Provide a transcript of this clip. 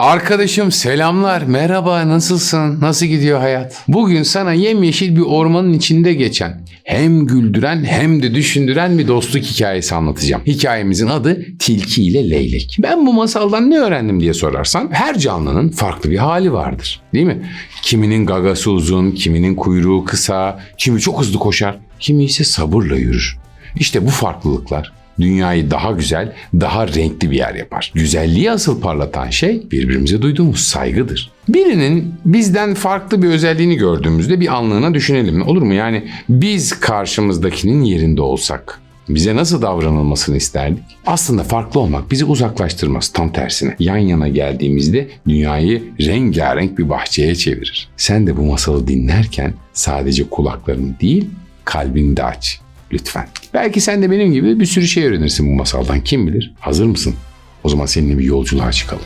Arkadaşım selamlar, merhaba, nasılsın, nasıl gidiyor hayat? Bugün sana yemyeşil bir ormanın içinde geçen, hem güldüren hem de düşündüren bir dostluk hikayesi anlatacağım. Hikayemizin adı Tilki ile Leylek. Ben bu masaldan ne öğrendim diye sorarsan, her canlının farklı bir hali vardır, değil mi? Kiminin gagası uzun, kiminin kuyruğu kısa, kimi çok hızlı koşar, kimi ise sabırla yürür. İşte bu farklılıklar dünyayı daha güzel, daha renkli bir yer yapar. Güzelliği asıl parlatan şey birbirimize duyduğumuz saygıdır. Birinin bizden farklı bir özelliğini gördüğümüzde bir anlığına düşünelim. Olur mu? Yani biz karşımızdakinin yerinde olsak bize nasıl davranılmasını isterdik? Aslında farklı olmak bizi uzaklaştırmaz tam tersine. Yan yana geldiğimizde dünyayı rengarenk bir bahçeye çevirir. Sen de bu masalı dinlerken sadece kulaklarını değil kalbini de aç lütfen. Belki sen de benim gibi bir sürü şey öğrenirsin bu masaldan kim bilir. Hazır mısın? O zaman seninle bir yolculuğa çıkalım.